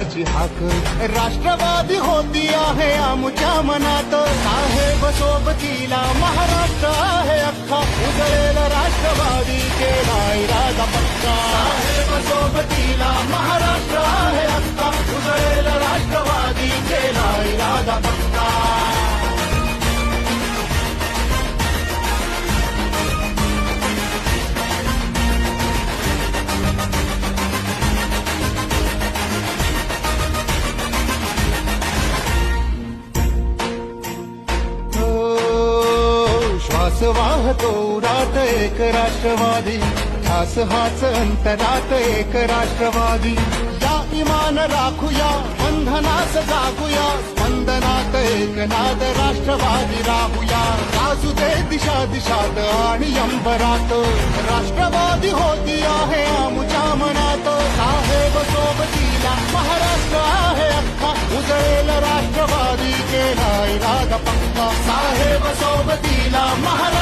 हाक राष्ट्रवादी होती आहे, आमच्या मनात साहेब सोबतीला महाराष्ट्र है अख्खा. उजळेल राष्ट्रवादी केला इरादा पक्का साहेब सोबतीला महाराष्ट्र. श्वास वाहतो उरात एक राष्ट्रवादी. ध्यास हाच अंतरात एक राष्ट्रवादी. या इमान राखूया बंधनास जागूया. स्पंदनात एक नाद राष्ट्रवादी राहूया. राजू दे दिशा दिशात आणि अंबरात. राष्ट्रवादी होती आहे आमच्या मनात. साहेब सोबतीला महाराष्ट्र आहे अख्खा. उजळेल राष्ट्रवादी केला इरादा पक्का साहेब सोबतीला महाराष्ट्र